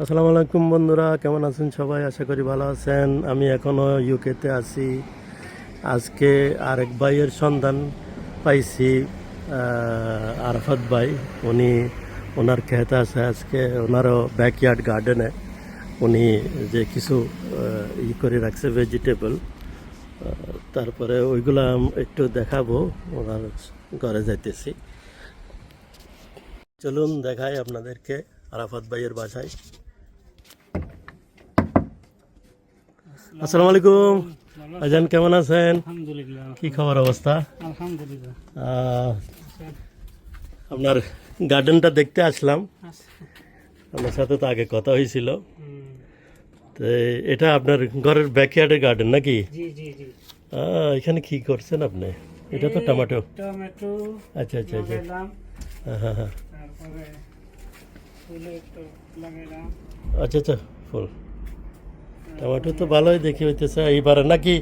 আসসালামু আলাইকুম বন্ধুরা, কেমন আছেন সবাই? আশা করি ভালো আছেন। আমি এখনও ইউকেতে আছি। আজকে আরেক ভাইয়ের সন্ধান পাইছি আরাফাত ভাই। উনি ওনার খেতে আছে আজকে, ওনারও ব্যাকইয়ার্ড গার্ডেনে উনি যে কিছু ই করে রাখছে ভেজিটেবল তারপরে ওইগুলো একটু দেখাবো। ওনার ঘরে যাইতেছি। চলুন দেখাই আপনাদেরকে আরাফাত ভাইয়ের বাসায়। আসসালামু আলাইকুম। আজান কেমন আছেন? কি খবর অবস্থা? আপনার গার্ডেনটা দেখতে আসলাম। আপনার সাথে তো আগে কথা হয়েছিল। তো এটা আপনার ঘরের ব্যাকইয়ার্ডের গার্ডেন নাকি? এখানে কি করছেন আপনি? এটা তো টমেটো টমেটো আচ্ছা আচ্ছা আচ্ছা। হ্যাঁ হ্যাঁ হ্যাঁ। আচ্ছা আচ্ছা ফুল। টমেটো তো ভালোই দেখি হইতেছে। এইবারে নাকি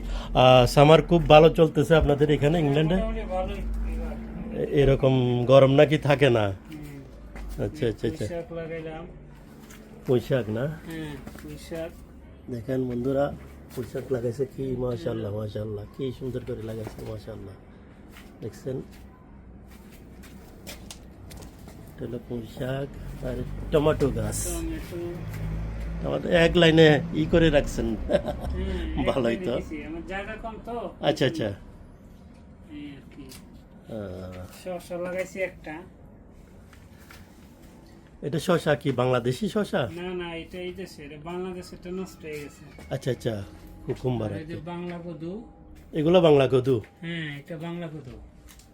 সামার খুব ভালো চলতেছে আপনাদের এখানে ইংল্যান্ডে? এরকম গরম নাকি থাকে না? আচ্ছা আচ্ছা আচ্ছা। পুঁই পুঁইশাক না? হ্যাঁ দেখেন বন্ধুরা পুঁইশাক লাগাইছে কি মাশাল্লাহ মাশাল্লাহ কি সুন্দর করে লাগাইছে মাশাল্লাহ দেখছেন? এটা হলো পুঁইশাক আর টমেটো গাছ। টমেটো এক লাইনে ই করে রাখছেন। হ্যাঁ, ভালোই তো। আচ্ছা আচ্ছা। লাগাইছি একটা। এটা শশা কি বাংলাদেশি শশা না না এটা এই দেশের বাংলাদেশেরটা নষ্ট হয়ে গেছে। আচ্ছা আচ্ছা কুকুম্বার এই যে বাংলা কদু। এগুলো বাংলা কদু? হ্যাঁ এটা বাংলা কদু।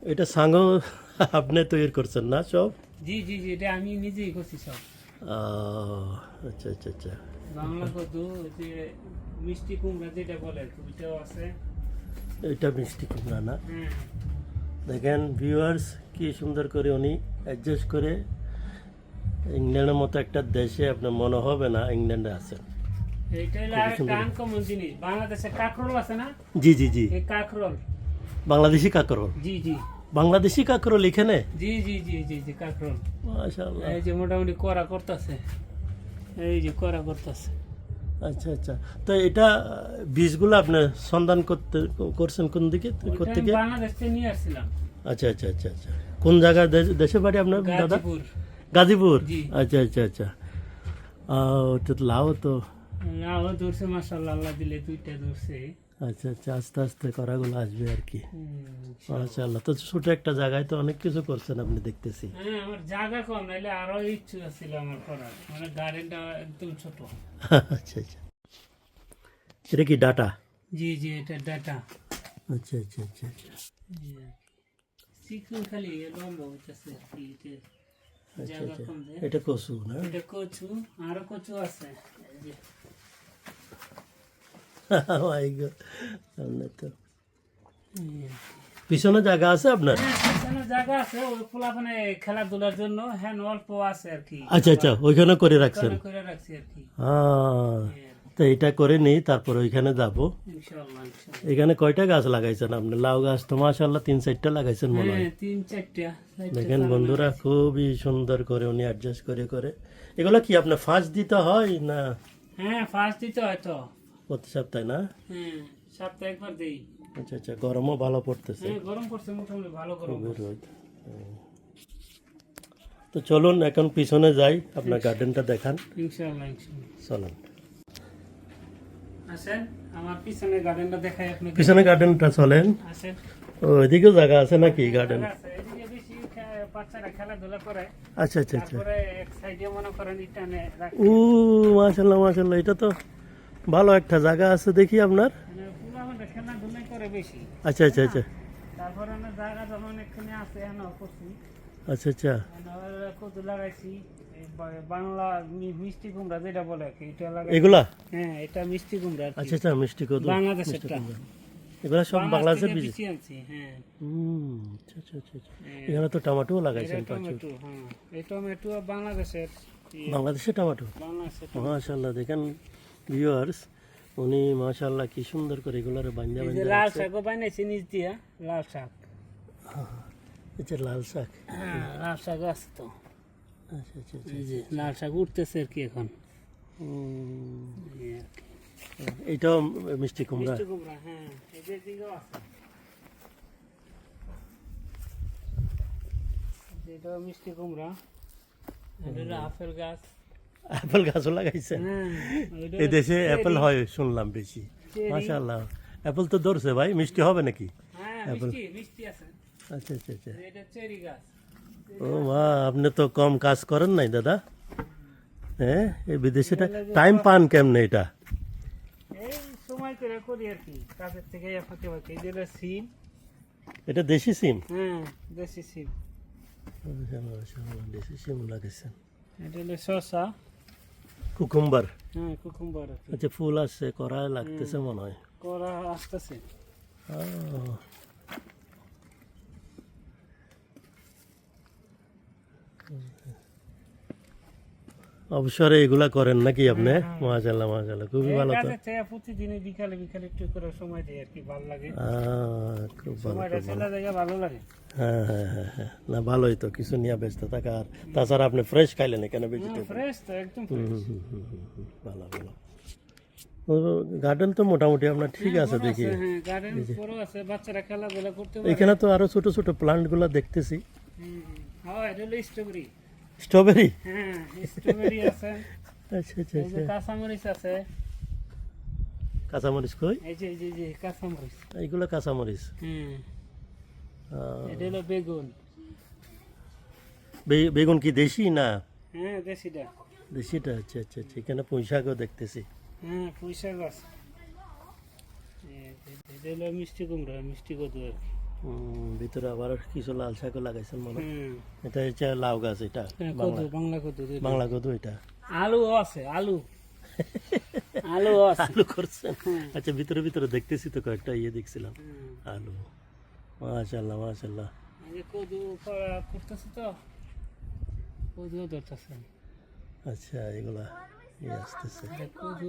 এটা সাঙ্গো আপনি তৈরি করছেন না সব? জি জি জি এটা আমি নিজেই করছি সব। আচ্ছা আচ্ছা আচ্ছা। বাংলা কদু যে মিষ্টি কুমড়া যেটা বলে ওইটাও আছে। এটা মিষ্টি কুমড়া না। হ্যাঁ। দেখেন ভিউয়ার্স কি সুন্দর করে উনি অ্যাডজাস্ট করে ইংল্যান্ডের মতো একটা দেশে আপনার মনে হবে না ইংল্যান্ডে আছেন। জি জি জি। কাকরোল। বাংলাদেশি কাকরোল। জি জি। বাংলাদেশি কাকরোল এখানে জি জি জি জি জি কাকরোল মাশাআল্লাহ। এই যে মোটামুটি করা করতেছে। এই যে করা করতেছে। আচ্ছা আচ্ছা। তো এটা বীজগুলো আপনার সন্ধান করতে করছেন কোন দিকে? কোথেকে বাংলাদেশ থেকে নিয়ে আসছিলাম। আচ্ছা আচ্ছা আচ্ছা আচ্ছা। কোন জায়গায় দেশ- বাড়ি আপনার দাদা? গাজীপুর। আচ্ছা আচ্ছা আচ্ছা। ওটা তো লাও তো। লাউ ধরছে মাসাল্লাহ আল্লাহ দিলে দুইটা ধরছে। আচ্ছা আচ্ছা আস্তে আস্তে করাগুলো আসবে আর কি। মাশাআল্লাহ। তো ছোট একটা জায়গায় তো অনেক কিছু করছেন আপনি দেখতেছি। হ্যাঁ আমার জায়গা কম নাইলে আরও ইচ্ছু ছিল আমার করার। মানে গার্ডেনটা একদম ছোট। আচ্ছা আচ্ছা। এটা কি ডাটা? জি জি এটা ডাটা। আচ্ছা আচ্ছা আচ্ছা আচ্ছা। চিকন খালি লম্বা এটা জায়গা কম এটা কচু না? এটা কচু আরও কচু আছে। যে, My God, সামনে তো। পিছনে জায়গা আছে আপনার? হ্যাঁ, জায়গা আছে ওই পোলাপানে খেলাধুলার জন্য হ্যাঁ অল্প আছে আর কি। আচ্ছা আচ্ছা ওইখানে করে রাখছেন? করে রাখছি আর কি। কি। তো এটা করে নিই তারপর ওইখানে যাব। এখানে কয়টা গাছ লাগাইছেন আপনি? লাউ গাছ তো মাশাল্লাহ তিন চারটা লাগাইছেন মনে হয়। হ্যাঁ তিন চারটা দেখেন বন্ধুরা খুবই সুন্দর করে উনি অ্যাডজাস্ট করে করে। এগুলো কি আপনার ফাঁস দিতে হয় না? হ্যাঁ ফার্স্ট দিতে হয় তো। প্রতি সপ্তাহে না? হ্যাঁ। সপ্তাহে একবার দেই। আচ্ছা আচ্ছা গরমও ভালো পড়তেছে। হ্যাঁ গরম করছে মোটামুটি ভালো গরম রোদ। তো চলুন এখন পিছনে যাই আপনার গার্ডেনটা দেখান। ইনশাআল্লাহ ইনশাআল্লাহ। চলুন। আসেন আমার পিছনে গার্ডেনটা দেখাই আপনাকে। পিছনে গার্ডেনটা চলেন। আসেন। ও এদিকেও জায়গা আছে নাকি গার্ডেন? আচ্ছা আচ্ছা আচ্ছা। ও মাশাল্লাহ মাশাল্লাহ এটা তো ভালো একটা জায়গা আছে দেখি আপনার। করে বেশি। আচ্ছা আচ্ছা আচ্ছা। তারপরে না জায়গা যখন এখানে আছে এনে করছি আচ্ছা আচ্ছা। এনে লাগাইছি বাংলা মিষ্টি কুমড়া যেটা বলে এটা লাগাই এগুলা? হ্যাঁ এটা মিষ্টি কুমড়া আচ্ছা আচ্ছা মিষ্টি বাংলাদেশেরটা। এগুলা সব বাংলাদেশের থেকে বীজ হ্যাঁ। হুম আচ্ছা আচ্ছা আচ্ছা আচ্ছা। হ্যাঁ। এখানে তো টমেটোও এটা লাগাইছেন প্রচুর। টমেটো হ্যাঁ। এই টমেটো বাংলাদেশের ইয়ে, বাংলাদেশের টমেটো? বাংলাদেশের দেখেন ভিউয়ার্স উনি মাশাল্লাহ কি সুন্দর করে এগুলোর বান্ধা বান্ধা লাল শাকও বানাইছি নিচ দিয়া লাল শাক। এটা লাল শাক। হ্যাঁ লাল শাক আছে তো। আচ্ছা আচ্ছা আচ্ছা যে লাল শাক উঠতেছে আর কি এখন। এইটাও মিষ্টি কুমড়া। মিষ্টি কুমড়া হ্যাঁ এদের দিকেও আছে। এটাও মিষ্টি কুমড়া। এটা আপেল গাছ। অ্যাপেল গাছও লাগাইছেন? হ্যাঁ এই দেশে অ্যাপেল হয় শুনলাম বেশি। মাশাআল্লাহ। অ্যাপেল তো ধরছে ভাই মিষ্টি হবে নাকি? অ্যাপেল। আচ্ছা আচ্ছা আচ্ছা। ও মা আপনি তো কম কাজ করেন নাই দাদা। হ্যাঁ এই বিদেশে টাইম পান কেমনে এটা? সময় করে করি আর কি কাজের থেকে ফাঁকে ফাঁকে এই যে হলো সিম। এটা দেশি সিম? হ্যাঁ দেশি সিম। দেশি সিম লাগাইছেন। এটা হলো শসা। কুকুম্বার হ্যাঁ কুকুম্বার আর কি আচ্ছা ফুল আসছে করা লাগতেছে মনে হয় করা আসতেছে আহ। অবসরে এগুলা করেন নাকি আপনি? মাশাল্লাহ মাশাল্লাহ খুবই ভালো তো। প্রতিদিনই বিকালে বিকালে একটু করে সময় দিই আর কি ভালো লাগে। খুব ভালো সময়টা খুব ভালো। লাগে। হ্যাঁ হ্যাঁ হ্যাঁ হ্যাঁ। না ভালোই তো কিছু নিয়ে ব্যস্ত থাকা। আর তাছাড়া আপনি ফ্রেশ খাইলেন এখানে ভেজিটেবল ফ্রেশ তো একদম। ভালো ভালো। গার্ডেন তো মোটামুটি আপনার ঠিক আছে দেখি। হ্যাঁ এখানে তো আরও ছোট ছোট প্লান্টগুলা দেখতেছি। হ্যাঁ স্ট্রবেরি স্ট্রবেরি? হ্যাঁ স্ট্রবেরি আছে। আচ্ছা আচ্ছা আচ্ছা। কাঁচামরিচ আছে। কাঁচামরিচ কই? এই যে এই যে- কাঁচামরিচ। এইগুলো কাঁচামরিচ। হুম এটা হলো বেগুন। বেগুন কি দেশি না? হ্যাঁ দেশিটা। দেশিটা আচ্ছা আচ্ছা আচ্ছা। এখানে পুঁই শাকও দেখতেছি। হ্যাঁ পুঁইশাক আছে। এটা হলো মিষ্টি কুমড়া মিষ্টি কদু আর কি। ভিতরে আবার কিছু লাল শাকও লাগাইছেন মনে। এটা হচ্ছে লাউ গাছ এটা বাংলা কদু বাংলা কদু এটা। আলুও আছে আলু। আলু আছে। আলু করছেন আচ্ছা ভিতরে ভিতরে দেখতেছি তো কয়েকটা ইয়ে দেখছিলাম। আলু। মাশাল্লাহ মাশাল্লাহ কদু করতেছে তো কদুও ধরতেছে। আচ্ছা এগুলা ইয়ে আসতেছে। কদু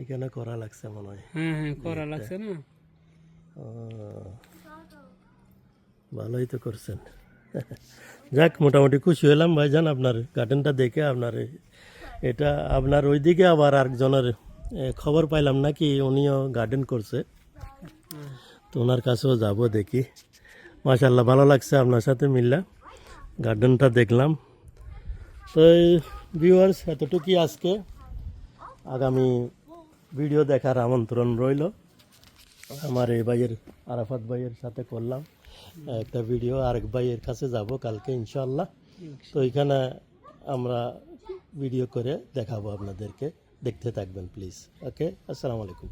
এখানে করা লাগছে মনে হয়। হ্যাঁ হ্যাঁ করা লাগছে না? ভালোই তো করছেন। যাক মোটামুটি খুশি হলাম ভাইজান আপনার গার্ডেনটা দেখে আপনার এটা আপনার ওইদিকে আবার আরেকজনের খবর পাইলাম নাকি উনিও গার্ডেন করছে। তো ওনার কাছেও যাব দেখি। মাশাল্লাহ ভালো লাগছে আপনার সাথে মিললাম গার্ডেনটা দেখলাম। তো ভিউয়ার্স এতটুকুই আজকে। আগামী ভিডিও দেখার আমন্ত্রণ রইল। আমার এই ভাইয়ের আরাফাত ভাইয়ের সাথে করলাম। একটা ভিডিও আরেক ভাইয়ের কাছে যাব কালকে ইনশাল্লাহ তো এখানে আমরা ভিডিও করে দেখাবো আপনাদেরকে। দেখতে থাকবেন, প্লিজ। ওকে, আসসালামু আলাইকুম।